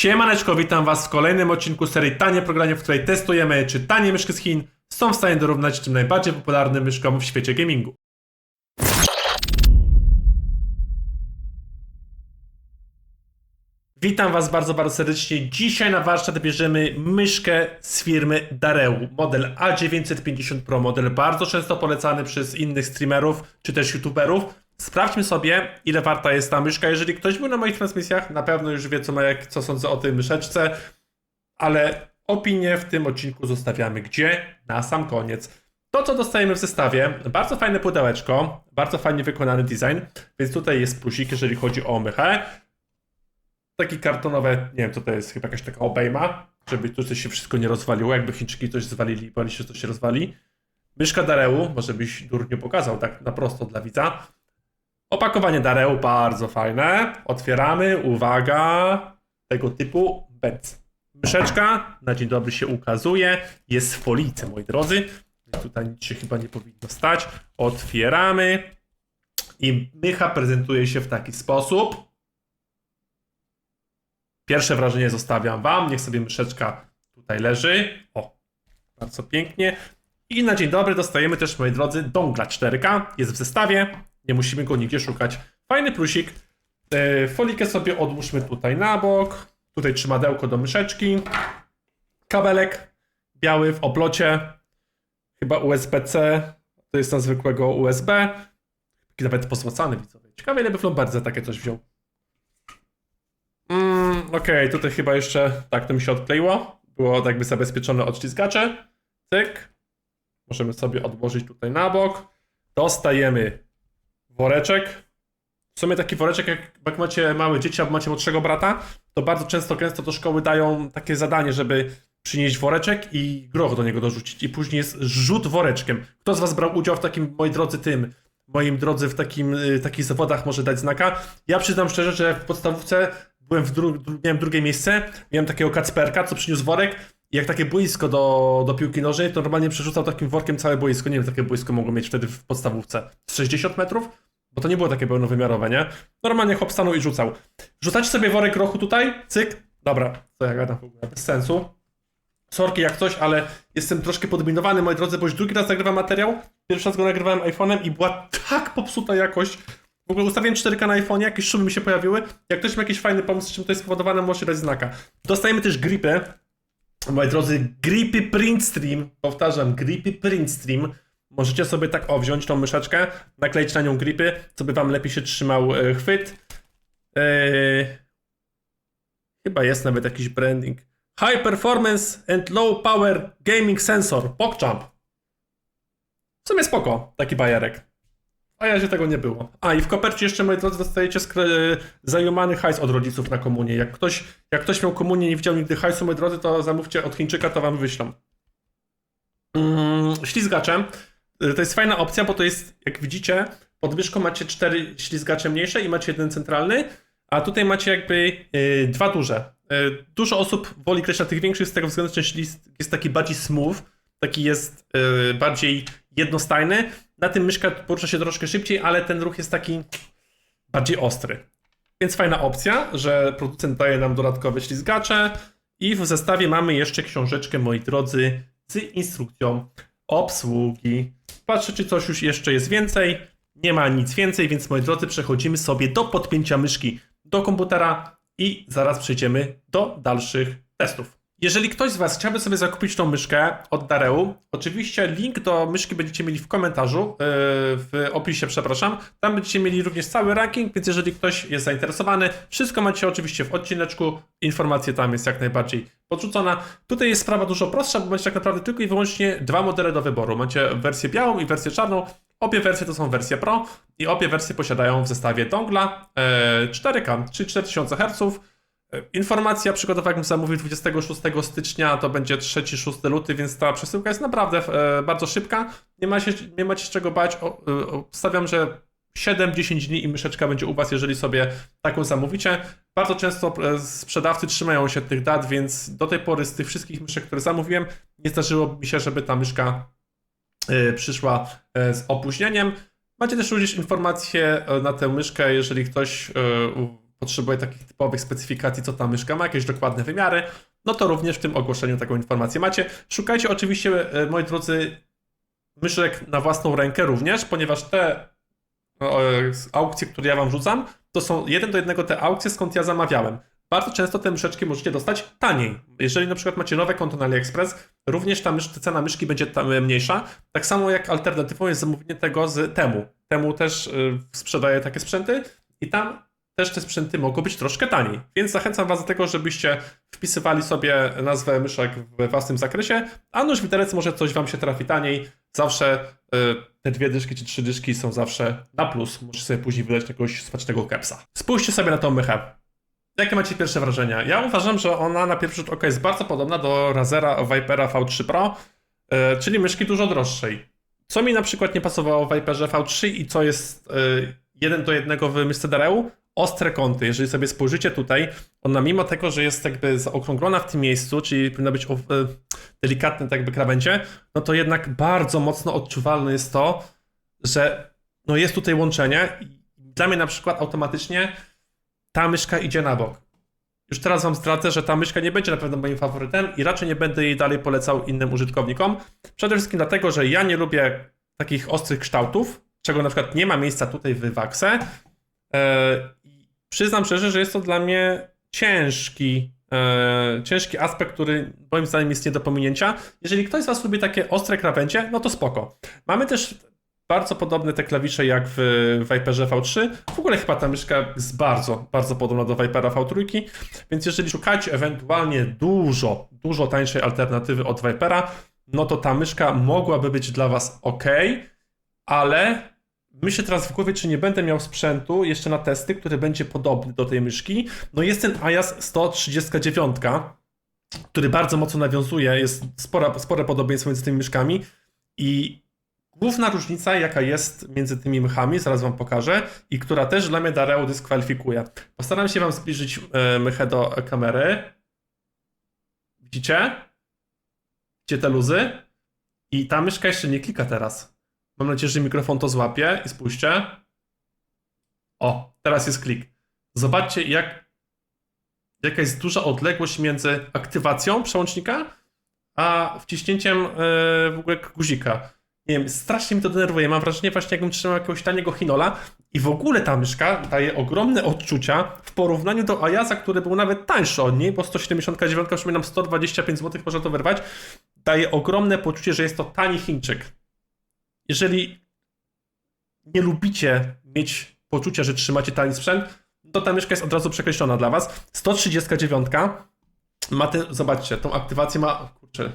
Siemaneczko, witam Was w kolejnym odcinku serii Tanie Programy, w której testujemy, czy tanie myszki z Chin są w stanie dorównać tym najbardziej popularnym myszkom w świecie gamingu. Witam Was bardzo, bardzo serdecznie. Dzisiaj na warsztat bierzemy myszkę z firmy Dareu, model A950 Pro, model bardzo często polecany przez innych streamerów czy też youtuberów. Sprawdźmy sobie, ile warta jest ta myszka. Jeżeli ktoś był na moich transmisjach, na pewno już wie, co, ma, jak, co sądzę o tej myszeczce, ale opinię w tym odcinku zostawiamy gdzie? Na sam koniec. To, co dostajemy w zestawie, bardzo fajne pudełeczko, bardzo fajnie wykonany design, więc tutaj jest plusik, jeżeli chodzi o mychę. Taki kartonowe, nie wiem co to jest, chyba jakaś taka obejma, żeby tu coś się wszystko nie rozwaliło, jakby Chińczyki coś zwalili, bali się, to się rozwali. Myszka Dareu, może byś durnie pokazał tak na prosto dla widza. Opakowanie Dareu bardzo fajne. Otwieramy, uwaga, tego typu benz. Myszeczka na dzień dobry się ukazuje, jest w folice, moi drodzy. Tutaj nic się chyba nie powinno stać. Otwieramy i mycha prezentuje się w taki sposób. Pierwsze wrażenie zostawiam Wam. Niech sobie myszeczka tutaj leży. O, bardzo pięknie. I na dzień dobry dostajemy też, moi drodzy, dongla 4K. Jest w zestawie. Nie musimy go nigdzie szukać. Fajny plusik. E, Folikę sobie odłóżmy tutaj na bok. Tutaj trzymadełko do myszeczki. Kabelek biały w oblocie. Chyba USB-C. To jest na zwykłego USB. Nawet pozłacany widzowie. Ciekawe ile by w Lombardzie za takie coś wziął. Mm, Okej, tutaj chyba jeszcze tak to mi się odkleiło. Było jakby zabezpieczone od ślizgacze. Cyk. Możemy sobie odłożyć tutaj na bok. Dostajemy woreczek. W sumie taki woreczek, jak, jak macie małe dzieci albo macie młodszego brata, to bardzo często, gęsto do szkoły dają takie zadanie, żeby przynieść woreczek i groch do niego dorzucić. I później jest rzut woreczkiem. Kto z was brał udział w takim, moi drodzy, tym, moim drodzy, w takim, y, takich zawodach może dać znaka? Ja przyznam szczerze, że w podstawówce byłem w dru- dru- miałem drugie miejsce, miałem takiego kacperka, co przyniósł worek i jak takie boisko do, do piłki nożnej, to normalnie przerzucał takim workiem całe boisko. Nie wiem, takie boisko mogło mieć wtedy w podstawówce. Z 60 metrów? Bo to nie było takie pełnowymiarowe, nie? Normalnie chłop stanął i rzucał. Rzucacie sobie worek grochu tutaj, cyk. Dobra, co ja gadam w ogóle, bez sensu. Sorki jak coś, ale jestem troszkę podminowany, moi drodzy, bo już drugi raz nagrywam materiał. Pierwszy raz go nagrywałem iPhone'em i była tak popsuta jakość. W ogóle ustawiłem 4K na iPhone'ie, jakieś szumy mi się pojawiły. Jak ktoś ma jakiś fajny pomysł, z czym to jest spowodowane, możecie dać znaka. Dostajemy też gripy. Moi drodzy, gripy print stream. Powtarzam, gripy print stream. Możecie sobie tak o wziąć tą myszeczkę, nakleić na nią gripy, co by wam lepiej się trzymał e, chwyt. Eee, chyba jest nawet jakiś branding. High Performance and Low Power Gaming Sensor. PogChamp. W sumie spoko, taki bajerek. A ja się tego nie było. A i w kopercie jeszcze, moi drodzy, dostajecie zajumany hajs od rodziców na komunię. Jak ktoś, jak ktoś miał komunię i nie widział nigdy hajsu, moi drodzy, to zamówcie od Chińczyka, to wam wyślą. Mm, ślizgacze. To jest fajna opcja, bo to jest, jak widzicie, pod myszką macie cztery ślizgacze mniejsze i macie jeden centralny, a tutaj macie jakby y, dwa duże. Y, dużo osób woli grać na tych większych z tego względu, że ślizg jest taki bardziej smooth, taki jest y, bardziej jednostajny. Na tym myszka porusza się troszkę szybciej, ale ten ruch jest taki bardziej ostry. Więc fajna opcja, że producent daje nam dodatkowe ślizgacze i w zestawie mamy jeszcze książeczkę, moi drodzy, z instrukcją obsługi. Patrzę, czy coś już jeszcze jest więcej. Nie ma nic więcej, więc moi drodzy, przechodzimy sobie do podpięcia myszki do komputera i zaraz przejdziemy do dalszych testów. Jeżeli ktoś z Was chciałby sobie zakupić tą myszkę od Dareu, oczywiście link do myszki będziecie mieli w komentarzu, yy, w opisie, przepraszam. Tam będziecie mieli również cały ranking, więc jeżeli ktoś jest zainteresowany, wszystko macie oczywiście w odcineczku. Informacja tam jest jak najbardziej podrzucona. Tutaj jest sprawa dużo prostsza, bo macie tak naprawdę tylko i wyłącznie dwa modele do wyboru. Macie wersję białą i wersję czarną. Obie wersje to są wersje Pro i obie wersje posiadają w zestawie dongla e, 4K, czyli 4000 Hz. E, Informacja przygodowa, jakbym zamówił 26 stycznia, to będzie 3-6 luty, więc ta przesyłka jest naprawdę e, bardzo szybka. Nie, ma się, nie macie z czego bać. O, e, obstawiam, że 7-10 dni i myszeczka będzie u Was, jeżeli sobie taką zamówicie. Bardzo często e, sprzedawcy trzymają się tych dat, więc do tej pory z tych wszystkich myszek, które zamówiłem, nie zdarzyło mi się, żeby ta myszka e, przyszła e, z opóźnieniem. Macie też również informacje na tę myszkę, jeżeli ktoś potrzebuje takich typowych specyfikacji, co ta myszka ma, jakieś dokładne wymiary, no to również w tym ogłoszeniu taką informację macie. Szukajcie oczywiście, moi drodzy, myszek na własną rękę również, ponieważ te aukcje, które ja wam rzucam, to są jeden do jednego te aukcje, skąd ja zamawiałem. Bardzo często te myszeczki możecie dostać taniej. Jeżeli na przykład macie nowe konto na AliExpress, również ta mysz, cena myszki będzie e, mniejsza. Tak samo jak alternatywą jest zamówienie tego z Temu. Temu też y, sprzedaje takie sprzęty i tam też te sprzęty mogą być troszkę taniej. Więc zachęcam Was do tego, żebyście wpisywali sobie nazwę myszek w własnym zakresie, a nóż widelec może coś Wam się trafi taniej. Zawsze y, te dwie dyszki czy trzy dyszki są zawsze na plus. Możecie sobie później wydać jakiegoś smacznego kepsa. Spójrzcie sobie na tą mychę. Jakie macie pierwsze wrażenia? Ja uważam, że ona na pierwszy rzut oka jest bardzo podobna do Razera Vipera V3 Pro, y, czyli myszki dużo droższej. Co mi na przykład nie pasowało w Viperze V3 i co jest y, jeden do jednego w myszce Dareu? Ostre kąty. Jeżeli sobie spojrzycie tutaj, ona mimo tego, że jest jakby zaokrąglona w tym miejscu, czyli powinna być y, delikatne tak jakby krawędzie, no to jednak bardzo mocno odczuwalne jest to, że no jest tutaj łączenie dla mnie na przykład automatycznie ta myszka idzie na bok. Już teraz wam zdradzę, że ta myszka nie będzie na pewno moim faworytem i raczej nie będę jej dalej polecał innym użytkownikom. Przede wszystkim dlatego, że ja nie lubię takich ostrych kształtów, czego na przykład nie ma miejsca tutaj w Waxe. Przyznam szczerze, że jest to dla mnie ciężki, eee, ciężki aspekt, który moim zdaniem jest nie do pominięcia. Jeżeli ktoś z Was lubi takie ostre krawędzie, no to spoko. Mamy też bardzo podobne te klawisze jak w Viperze V3. W ogóle chyba ta myszka jest bardzo, bardzo podobna do Vipera V3, więc jeżeli szukacie ewentualnie dużo, dużo tańszej alternatywy od Vipera, no to ta myszka mogłaby być dla Was ok, ale myślę teraz w głowie, czy nie będę miał sprzętu jeszcze na testy, który będzie podobny do tej myszki. No jest ten Ayas 139, który bardzo mocno nawiązuje, jest spora, spore podobieństwo między tymi myszkami i Główna różnica, jaka jest między tymi mychami, zaraz Wam pokażę, i która też dla mnie Dareo dyskwalifikuje. Postaram się Wam zbliżyć e, mychę do kamery. Widzicie? Widzicie te luzy? I ta myszka jeszcze nie klika teraz. Mam nadzieję, że mikrofon to złapie i spójrzcie. O, teraz jest klik. Zobaczcie, jak, jaka jest duża odległość między aktywacją przełącznika, a wciśnięciem yy, w ogóle guzika nie wiem, strasznie mi to denerwuje. Mam wrażenie właśnie jakbym trzymał jakiegoś taniego Hinola i w ogóle ta myszka daje ogromne odczucia w porównaniu do Ayaza, który był nawet tańszy od niej, bo 179, przypominam 125 zł można to wyrwać, daje ogromne poczucie, że jest to tani Chińczyk. Jeżeli nie lubicie mieć poczucia, że trzymacie tani sprzęt, to ta myszka jest od razu przekreślona dla was. 139 ma te, zobaczcie, tą aktywację ma, kurczę,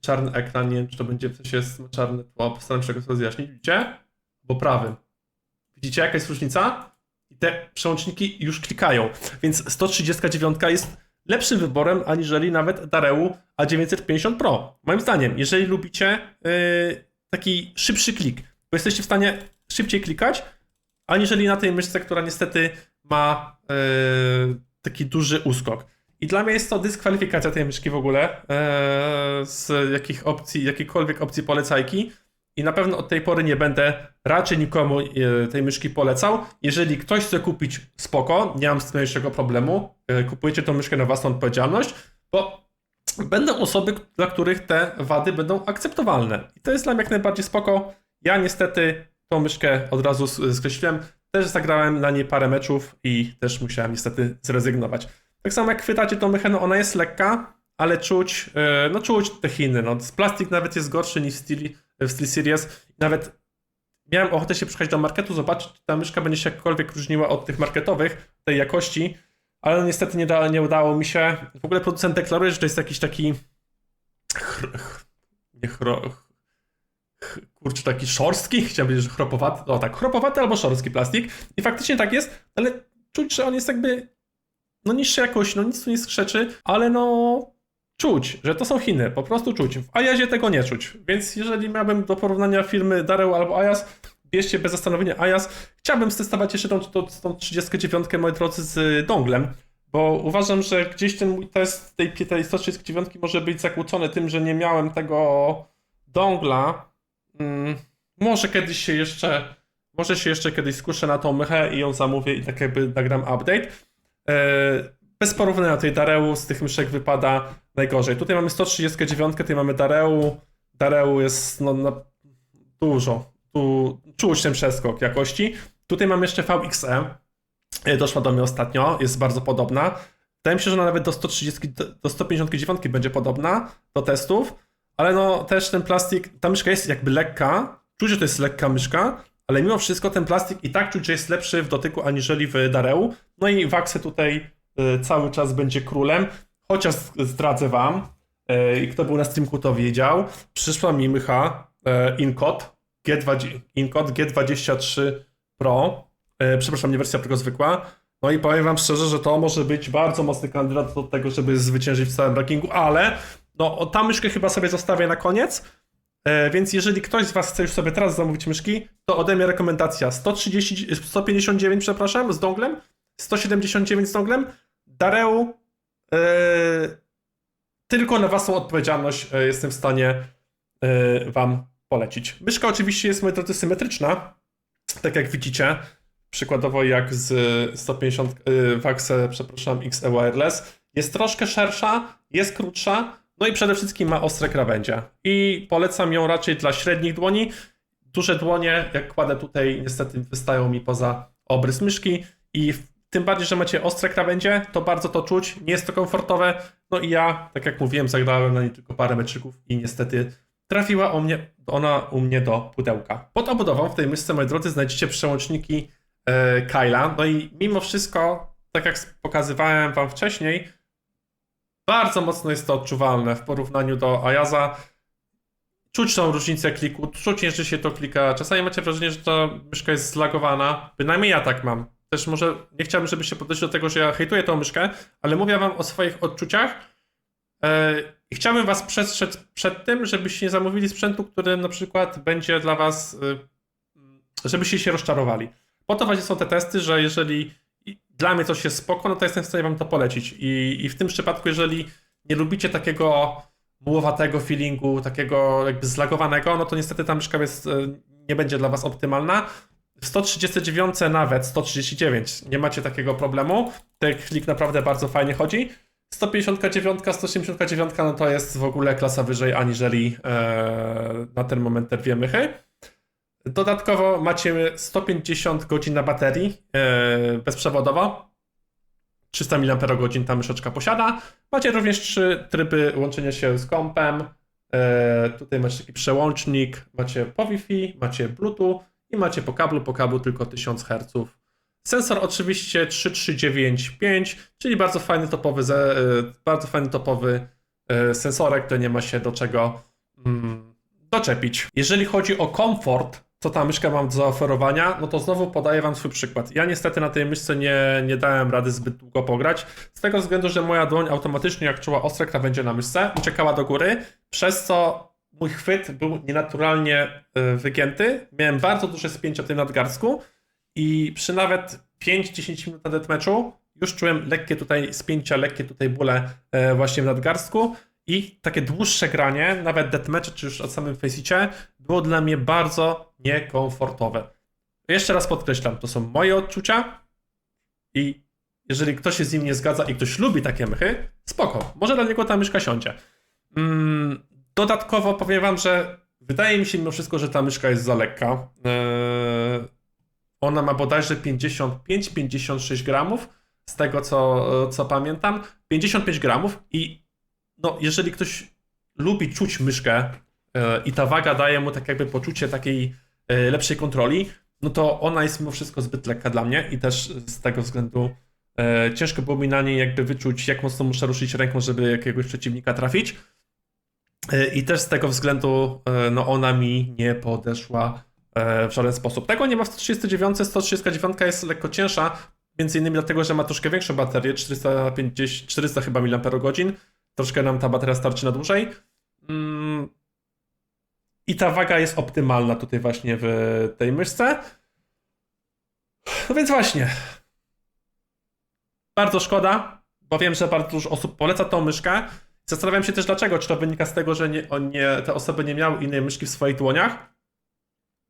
czarny ekran, nie wiem czy to będzie w sensie jest czarne tło, postaram się tego rozjaśnić, widzicie? Bo prawym. Widzicie jaka jest różnica? I te przełączniki już klikają, więc 139 jest lepszym wyborem aniżeli nawet Dareu A950 Pro. Moim zdaniem, jeżeli lubicie yy, taki szybszy klik, bo jesteście w stanie szybciej klikać, aniżeli na tej myszce, która niestety ma yy, taki duży uskok. I dla mnie jest to dyskwalifikacja tej myszki w ogóle e, z jakich opcji, jakiejkolwiek opcji polecajki. I na pewno od tej pory nie będę raczej nikomu e, tej myszki polecał. Jeżeli ktoś chce kupić, spoko, nie mam z tym najmniejszego problemu. E, kupujecie tą myszkę na własną odpowiedzialność, bo będą osoby, dla których te wady będą akceptowalne. I to jest dla mnie jak najbardziej spoko. Ja niestety tą myszkę od razu skreśliłem. Też zagrałem na niej parę meczów i też musiałem niestety zrezygnować. Tak samo jak chwytacie tą mechanę, ona jest lekka, ale czuć, e, no czuć te Chiny. No. Plastik nawet jest gorszy niż w Steel, w Steel Series. Nawet miałem ochotę się przyjechać do marketu, zobaczyć, czy ta myszka będzie się jakkolwiek różniła od tych marketowych, tej jakości, ale niestety nie, da, nie udało mi się. W ogóle producent deklaruje, że to jest jakiś taki chr, nie chro, kurczę, taki szorstki, chciałem powiedzieć, że chropowaty, o tak, chropowaty albo szorstki plastik i faktycznie tak jest, ale czuć, że on jest jakby no niższe jakości, no nic tu nie skrzeczy, ale no czuć, że to są Chiny, po prostu czuć. W Ayazie tego nie czuć, więc jeżeli miałbym do porównania firmy Dareu albo Ayaz, bierzcie bez zastanowienia Ayaz. Chciałbym stestować jeszcze tą, tą, tą 39, moi drodzy, z donglem, bo uważam, że gdzieś ten mój test tej, tej 139 może być zakłócony tym, że nie miałem tego dongla. Hmm, może kiedyś się jeszcze, może się jeszcze kiedyś skuszę na tą mychę i ją zamówię i tak jakby nagram update. E, Bez porównania tej Dareu z tych myszek wypada najgorzej. Tutaj mamy 139, tutaj mamy Dareu. Dareu jest no, na dużo. Tu czuć ten przeskok jakości. Tutaj mamy jeszcze VXE. E, Doszła do mnie ostatnio, jest bardzo podobna. Wydaje mi się, że ona nawet do 130, do- do 159 będzie podobna do testów, ale no też ten plastik, ta myszka jest jakby lekka, czuć, że to jest lekka myszka, ale mimo wszystko ten plastik i tak czuć, że jest lepszy w dotyku aniżeli w Dareu. No i Waxe tutaj y, cały czas będzie królem, chociaż zdradzę wam, y, i kto był na streamku to wiedział, przyszła mi mycha Incot G20, Incot G23 Pro, y, przepraszam, nie wersja tylko zwykła, no i powiem wam szczerze, że to może być bardzo mocny kandydat do tego, żeby zwyciężyć w całym rankingu, ale no tą myszkę chyba sobie zostawię na koniec. E, więc jeżeli ktoś z was chce już sobie teraz zamówić myszki, to ode mnie rekomendacja. 130, 159, przepraszam, z donglem, 179 z donglem, Dareu, e, tylko na waszą odpowiedzialność e, jestem w stanie e, wam polecić. Myszka oczywiście jest, drodzy, symetryczna, tak jak widzicie, przykładowo jak z 150 y, Waxe, przepraszam, XE Wireless, jest troszkę szersza, jest krótsza, no i przede wszystkim ma ostre krawędzie. I polecam ją raczej dla średnich dłoni. Duże dłonie, jak kładę tutaj, niestety wystają mi poza obrys myszki i tym bardziej, że macie ostre krawędzie, to bardzo to czuć, nie jest to komfortowe. No i ja, tak jak mówiłem, zagrałem na niej tylko parę meczyków i niestety trafiła o mnie, ona u mnie do pudełka. Pod obudową w tej myszce, moi drodzy, znajdziecie przełączniki e, Kyla. No i mimo wszystko, tak jak pokazywałem wam wcześniej, bardzo mocno jest to odczuwalne w porównaniu do Ayaza. Czuć tą różnicę kliku, czuć, że się to klika. Czasami macie wrażenie, że ta myszka jest zlagowana. Bynajmniej ja tak mam. Też może nie chciałbym, żebyście podeszli do tego, że ja hejtuję tą myszkę, ale mówię wam o swoich odczuciach. E, I chciałbym was przestrzec przed tym, żebyście nie zamówili sprzętu, który na przykład będzie dla was, y, żebyście się rozczarowali. Po to właśnie są te testy, że jeżeli dla mnie coś jest spoko, no to jestem w stanie wam to polecić. I, i w tym przypadku, jeżeli nie lubicie takiego mułowatego feelingu, takiego jakby zlagowanego, no to niestety ta myszka jest, e, nie będzie dla was optymalna. W 139 nawet, 139, nie macie takiego problemu. Ten klik naprawdę bardzo fajnie chodzi. 159, 189 no to jest w ogóle klasa wyżej aniżeli e, na ten moment dwie mychy. Dodatkowo macie 150 godzin na baterii e, bezprzewodowo. 300 mAh ta myszeczka posiada. Macie również trzy tryby łączenia się z kompem. E, tutaj macie taki przełącznik, macie po Wi-Fi, macie Bluetooth i macie po kablu, po kablu tylko 1000 Hz. Sensor oczywiście 3395, czyli bardzo fajny topowy, e, bardzo fajny topowy e, sensorek, to nie ma się do czego mm, doczepić. Jeżeli chodzi o komfort, co ta myszka mam do zaoferowania, no to znowu podaję wam swój przykład. Ja niestety na tej myszce nie, nie dałem rady zbyt długo pograć, z tego względu, że moja dłoń automatycznie, jak czuła ostre krawędzie na myszce, uciekała do góry, przez co mój chwyt był nienaturalnie y, wygięty. Miałem bardzo duże spięcie o tym nadgarstku i przy nawet 5-10 minut na deathmatchu już czułem lekkie tutaj spięcia, lekkie tutaj bóle e, właśnie w nadgarstku i takie dłuższe granie, nawet deathmatche czy już od samym faceicie, było dla mnie bardzo niekomfortowe. Jeszcze raz podkreślam, to są moje odczucia i jeżeli ktoś się z nim nie zgadza i ktoś lubi takie mychy, spoko, może dla niego ta myszka siądzie. Mm, dodatkowo powiem wam, że wydaje mi się mimo wszystko, że ta myszka jest za lekka. Eee, ona ma bodajże 55-56 gramów, z tego co, co pamiętam. 55 gramów i no, jeżeli ktoś lubi czuć myszkę e, i ta waga daje mu tak jakby poczucie takiej e, lepszej kontroli, no to ona jest mimo wszystko zbyt lekka dla mnie i też z tego względu e, ciężko było mi na niej jakby wyczuć, jak mocno muszę ruszyć ręką, żeby jakiegoś przeciwnika trafić. I też z tego względu no ona mi nie podeszła w żaden sposób. Tego nie ma w 139, 139 jest lekko cięższa, między innymi dlatego, że ma troszkę większą baterię, 450, 400 chyba mAh, troszkę nam ta bateria starczy na dłużej. Mm. I ta waga jest optymalna tutaj właśnie w tej myszce. No więc właśnie. Bardzo szkoda, bo wiem, że bardzo dużo osób poleca tą myszkę. Zastanawiam się też dlaczego. Czy to wynika z tego, że nie, nie, te osoby nie miały innej myszki w swoich dłoniach?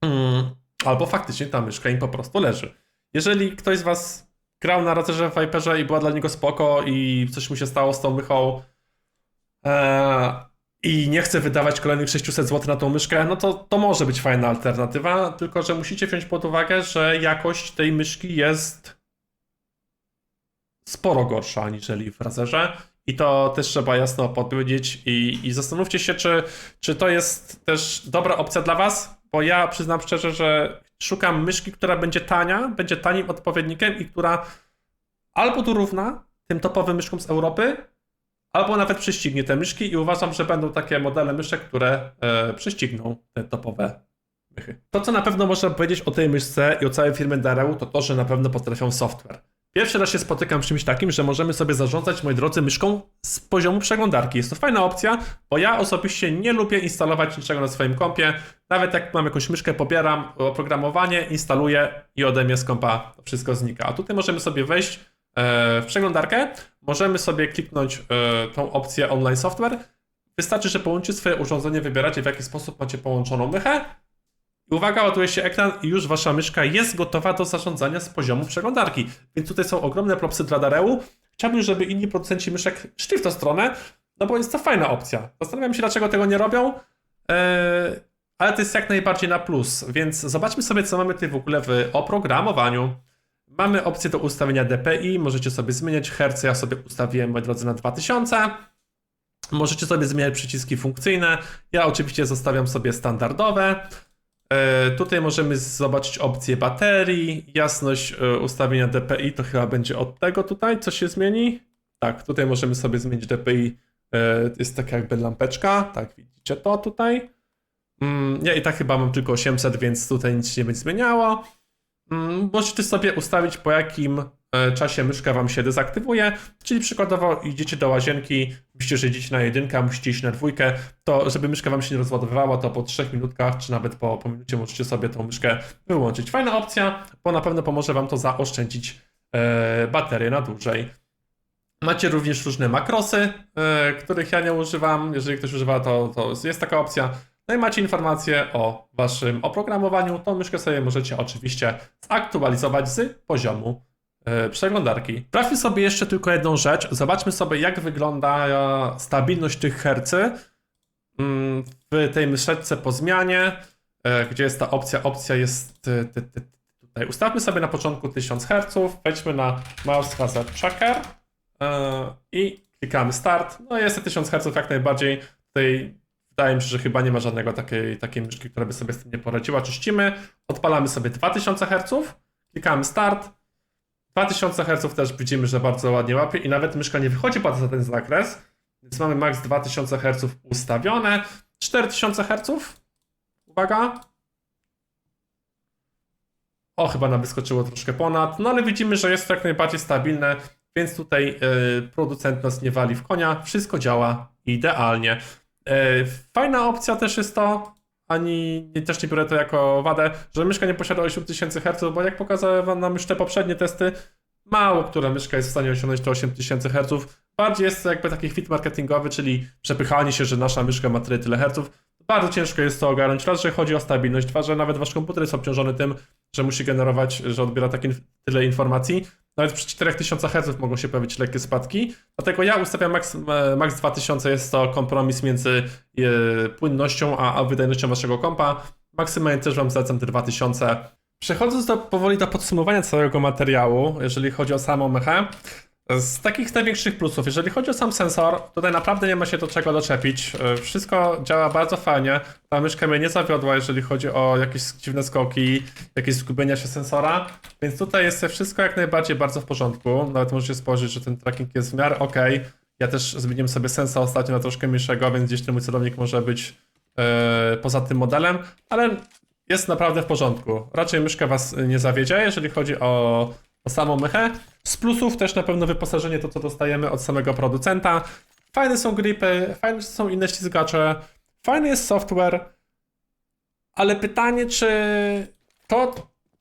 Mm. Albo faktycznie ta myszka im po prostu leży. Jeżeli ktoś z Was grał na Razerze w Viperze i była dla niego spoko i coś mu się stało z tą mychą e, i nie chce wydawać kolejnych 600 zł na tą myszkę, no to to może być fajna alternatywa, tylko że musicie wziąć pod uwagę, że jakość tej myszki jest sporo gorsza aniżeli w Razerze i to też trzeba jasno powiedzieć i, i zastanówcie się, czy, czy to jest też dobra opcja dla was, bo ja przyznam szczerze, że szukam myszki, która będzie tania, będzie tanim odpowiednikiem i która albo dorówna tym topowym myszkom z Europy, albo nawet prześcignie te myszki i uważam, że będą takie modele myszek, które e, prześcigną te topowe mychy. To, co na pewno można powiedzieć o tej myszce i o całej firmie Dareu, to to, że na pewno potrafią software. Pierwszy raz się spotykam z czymś takim, że możemy sobie zarządzać, moi drodzy, myszką z poziomu przeglądarki. Jest to fajna opcja, bo ja osobiście nie lubię instalować niczego na swoim kompie. Nawet jak mam jakąś myszkę, pobieram oprogramowanie, instaluję i ode mnie z kompa wszystko znika. A tutaj możemy sobie wejść e, w przeglądarkę, możemy sobie kliknąć e, tą opcję online software. Wystarczy, że połączycie swoje urządzenie, wybieracie w jaki sposób macie połączoną mychę uwaga, ładuje się ekran i już wasza myszka jest gotowa do zarządzania z poziomu przeglądarki. Więc tutaj są ogromne propsy dla Dareu. Chciałbym, żeby inni producenci myszek szli w tę stronę, no bo jest to fajna opcja. Zastanawiam się, dlaczego tego nie robią, eee, ale to jest jak najbardziej na plus. Więc zobaczmy sobie, co mamy tutaj w ogóle w oprogramowaniu. Mamy opcję do ustawienia DPI, możecie sobie zmieniać herce, ja sobie ustawiłem, moi drodzy, na 2000. Możecie sobie zmieniać przyciski funkcyjne. Ja oczywiście zostawiam sobie standardowe. E, Tutaj możemy zobaczyć opcję baterii, jasność e, ustawienia DPI, to chyba będzie od tego tutaj, co się zmieni. Tak, tutaj możemy sobie zmienić DPI, e, jest taka jakby lampeczka, tak widzicie to tutaj. Mm, Ja i tak chyba mam tylko 800, więc tutaj nic się nie będzie zmieniało. Mm, Możecie sobie ustawić po jakim e, czasie myszka wam się dezaktywuje, czyli przykładowo idziecie do łazienki, myślicie, że idziecie na jedynkę, musicie iść na dwójkę, to żeby myszka wam się nie rozładowywała, to po 3 minutkach, czy nawet po, po minucie możecie sobie tą myszkę wyłączyć. Fajna opcja, bo na pewno pomoże wam to zaoszczędzić e, baterię na dłużej. Macie również różne makrosy, e, których ja nie używam. Jeżeli ktoś używa, to, to jest taka opcja. No i macie informacje o waszym oprogramowaniu. Tą myszkę sobie możecie oczywiście zaktualizować z poziomu e, przeglądarki. Sprawdźmy sobie jeszcze tylko jedną rzecz. Zobaczmy sobie, jak wygląda e, stabilność tych hercy mm, w tej myszeczce po zmianie, e, gdzie jest ta opcja. Opcja jest tutaj. Ustawmy sobie na początku 1000 Hz, wejdźmy na Mouse Hazard Tracker e, i klikamy Start. No jest te 1000 Hz jak najbardziej. Tutaj wydaje mi się, że chyba nie ma żadnego takiej, takiej myszki, która by sobie z tym nie poradziła. Czyścimy, odpalamy sobie 2000 Hz, klikamy Start. 2000 Hz też widzimy, że bardzo ładnie łapie i nawet myszka nie wychodzi poza ten zakres, więc mamy max 2000 Hz ustawione. 4000 Hz, uwaga. O, chyba nam wyskoczyło troszkę ponad, no ale widzimy, że jest to jak najbardziej stabilne, więc tutaj y, producent nas nie wali w konia, wszystko działa idealnie. Y, fajna opcja też jest to, ani też nie biorę to jako wadę, że myszka nie posiada 8000 Hz, bo jak pokazałem nam już te poprzednie testy, mało która myszka jest w stanie osiągnąć te 8000 Hz. Bardziej jest to jakby taki fit marketingowy, czyli przepychanie się, że nasza myszka ma tyle, tyle herców. Bardzo ciężko jest to ogarnąć. Raz, że chodzi o stabilność, dwa, że nawet wasz komputer jest obciążony tym, że musi generować, że odbiera takie tyle informacji. Nawet przy 4000 Hz mogą się pojawić lekkie spadki. Dlatego ja ustawiam max, max 2000, jest to kompromis między e, płynnością a, a wydajnością waszego kompa. Maksymalnie też wam zalecam te 2000. Przechodząc do, powoli do podsumowania całego materiału, jeżeli chodzi o samą mechę, z takich największych plusów, jeżeli chodzi o sam sensor, tutaj naprawdę nie ma się do czego doczepić. E, Wszystko działa bardzo fajnie. Ta myszka mnie nie zawiodła, jeżeli chodzi o jakieś dziwne skoki, jakieś zgubienia się sensora. Więc tutaj jest wszystko jak najbardziej bardzo w porządku. Nawet możecie spojrzeć, że ten tracking jest w miarę ok. Ja też zmieniłem sobie sensor ostatnio na troszkę mniejszego, więc gdzieś ten mój celownik może być e, poza tym modelem, ale jest naprawdę w porządku. Raczej myszka was nie zawiedzie, jeżeli chodzi o, o samą mychę. Z plusów też na pewno wyposażenie, to co dostajemy od samego producenta. Fajne są gripy, fajne są inne ściskacze, fajny jest software, ale pytanie, czy to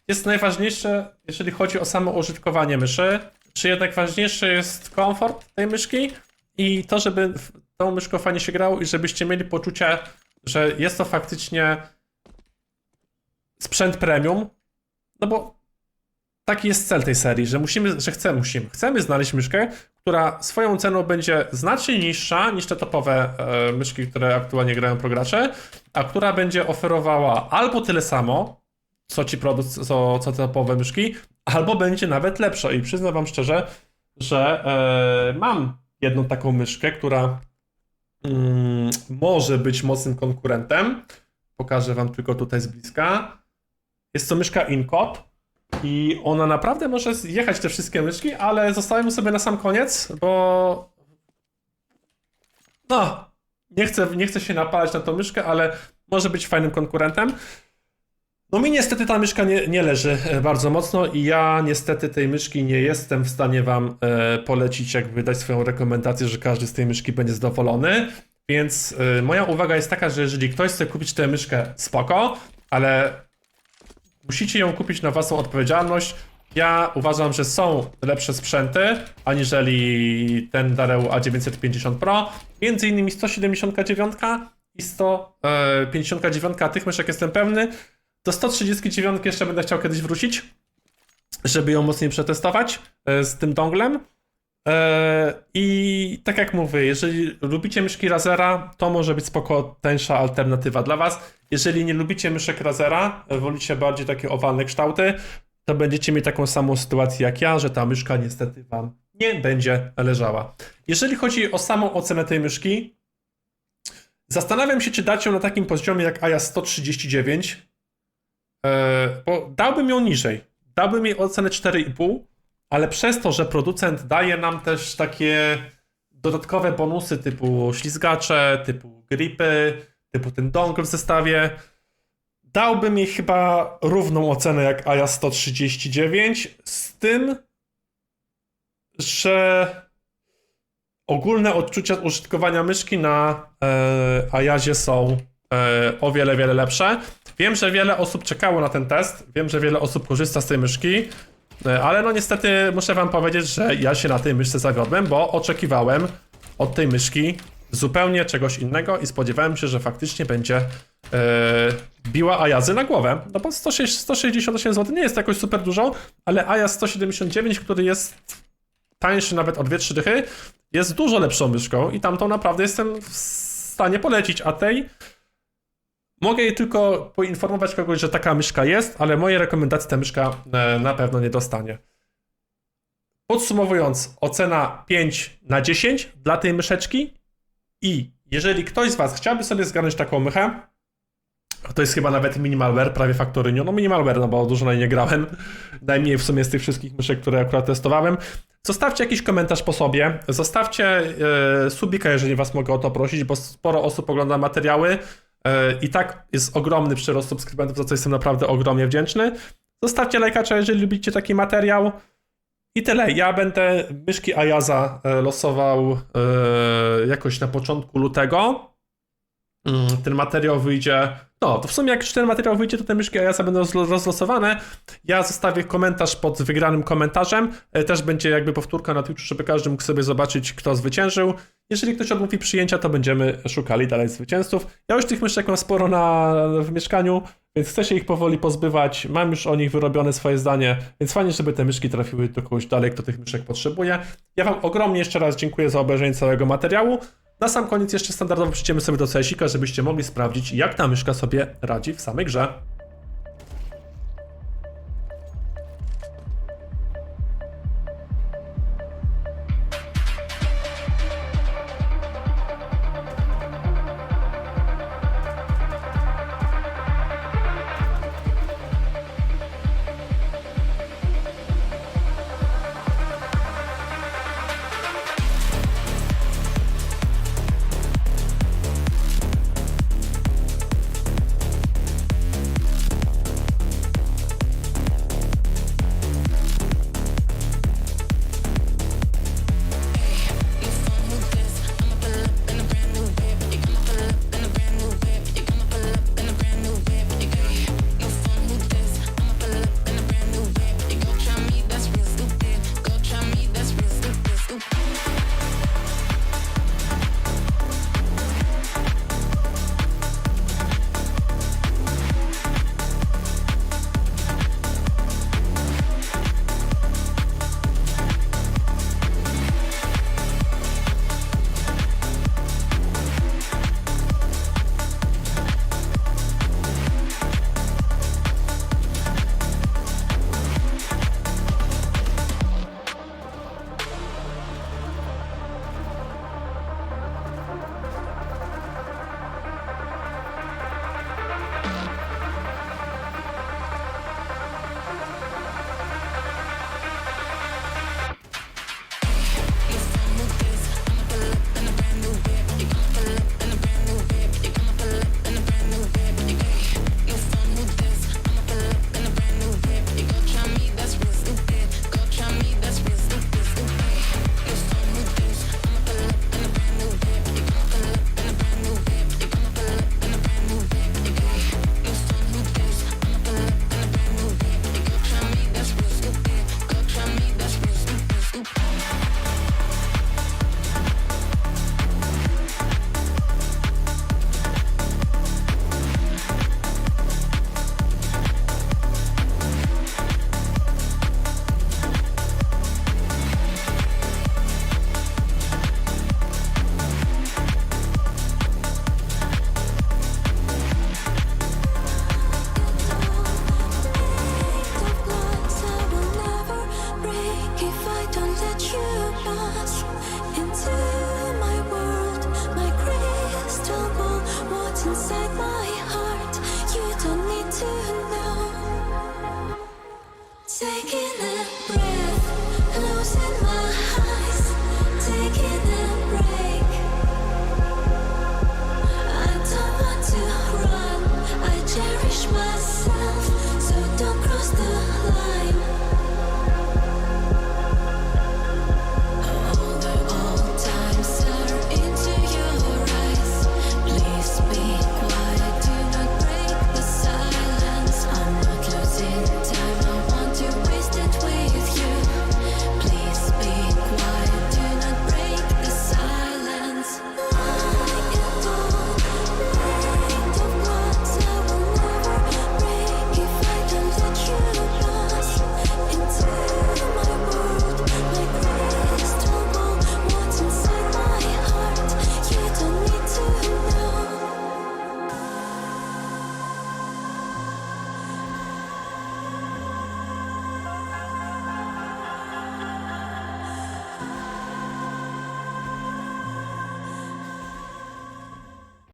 jest najważniejsze, jeżeli chodzi o samo użytkowanie myszy, czy jednak ważniejszy jest komfort tej myszki i to, żeby tą myszką fajnie się grało i żebyście mieli poczucie, że jest to faktycznie sprzęt premium, no bo taki jest cel tej serii, że musimy, że chcemy, musimy, chcemy znaleźć myszkę, która swoją ceną będzie znacznie niższa niż te topowe e, myszki, które aktualnie grają progracze, a która będzie oferowała albo tyle samo, co ci produkt, co, co topowe myszki, albo będzie nawet lepsza. I przyznam wam szczerze, że e, mam jedną taką myszkę, która mm, może być mocnym konkurentem. Pokażę wam tylko tutaj z bliska. Jest to myszka Incot i ona naprawdę może jechać te wszystkie myszki, ale zostawiam sobie na sam koniec, bo no, nie chcę, nie chcę się napalać na tą myszkę, ale może być fajnym konkurentem. No mi niestety ta myszka nie, nie leży e, bardzo mocno i ja niestety tej myszki nie jestem w stanie wam e, polecić, jakby dać swoją rekomendację, że każdy z tej myszki będzie zadowolony. Więc e, moja uwaga jest taka, że jeżeli ktoś chce kupić tę myszkę, spoko, ale musicie ją kupić na własną odpowiedzialność. Ja uważam, że są lepsze sprzęty, aniżeli ten Dareu A950 Pro. Między innymi 179 i 159 tych myszek jestem pewny. Do 139 jeszcze będę chciał kiedyś wrócić, żeby ją mocniej przetestować e, z tym donglem. E, I tak jak mówię, jeżeli lubicie myszki Razera, to może być spoko tańsza alternatywa dla was. Jeżeli nie lubicie myszek Razera, e, wolicie bardziej takie owalne kształty, to będziecie mieć taką samą sytuację jak ja, że ta myszka niestety wam nie będzie leżała. Jeżeli chodzi o samą ocenę tej myszki, zastanawiam się, czy dać ją na takim poziomie jak AJA 139, e, bo dałbym ją niżej. Dałbym jej ocenę 4,5, ale przez to, że producent daje nam też takie dodatkowe bonusy typu ślizgacze, typu gripy, typu ten dongle w zestawie, dałbym jej chyba równą ocenę jak AJA 139, z tym, że ogólne odczucia użytkowania myszki na e, są e, o wiele, wiele lepsze. Wiem, że wiele osób czekało na ten test, wiem, że wiele osób korzysta z tej myszki, ale no niestety muszę wam powiedzieć, że ja się na tej myszce zawiodłem, bo oczekiwałem od tej myszki zupełnie czegoś innego i spodziewałem się, że faktycznie będzie e, biła Ayazy na głowę. No bo 106 168 zł nie jest jakoś super dużo, ale Ayaz 179, który jest tańszy nawet o 2-3 dychy, jest dużo lepszą myszką i tamtą naprawdę jestem w stanie polecić, a tej mogę jej tylko poinformować kogoś, że taka myszka jest, ale moje rekomendacje ta myszka e, na pewno nie dostanie. Podsumowując, ocena 5 na 10 dla tej myszeczki i jeżeli ktoś z Was chciałby sobie zgarnąć taką mychę, to jest chyba nawet minimalware, prawie faktorynio. No minimalware, no bo dużo na nie grałem. Najmniej w sumie z tych wszystkich myszek, które akurat testowałem. Zostawcie jakiś komentarz po sobie. Zostawcie e, subika, jeżeli was mogę o to prosić, bo sporo osób ogląda materiały. E, I tak jest ogromny przyrost subskrybentów, za co jestem naprawdę ogromnie wdzięczny. Zostawcie lajkacza, jeżeli lubicie taki materiał. I tyle. Ja będę myszki Ayaza e, losował e, jakoś na początku lutego. Mm, Ten materiał wyjdzie. No, to w sumie jak już ten materiał wyjdzie, to te myszki Ayaza będą rozlo- rozlosowane. Ja zostawię komentarz pod wygranym komentarzem. E, Też będzie jakby powtórka na Twitchu, żeby każdy mógł sobie zobaczyć, kto zwyciężył. Jeżeli ktoś odmówi przyjęcia, to będziemy szukali dalej zwycięzców. Ja już tych myszek mam sporo na, w mieszkaniu, więc chcę się ich powoli pozbywać. Mam już o nich wyrobione swoje zdanie, więc fajnie, żeby te myszki trafiły do kogoś dalej, kto tych myszek potrzebuje. Ja Wam ogromnie jeszcze raz dziękuję za obejrzenie całego materiału. Na sam koniec jeszcze standardowo przyjdziemy sobie do CS-ika, żebyście mogli sprawdzić, jak ta myszka sobie radzi w samej grze.